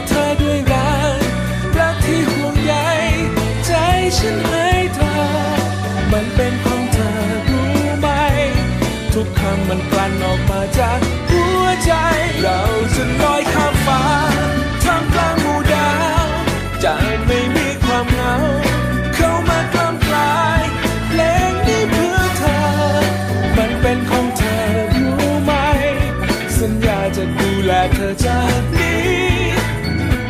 อบเธอด้วยรัก รักที่ห่วงใยใจฉันให้เธอ มันเป็นของเธอรู้ไหม ทุกคำมันกลั่นออกมาจากหัวใจ เราจะลอยข้ามฟ้าทำกลางหมู่ดาวจะไม่มีความเหงา เข้ามากล้ำกลายเพลงนี้เพื่อเธอ มันเป็นของเธอรู้ไหม สัญญาจะดูแลเธอจาก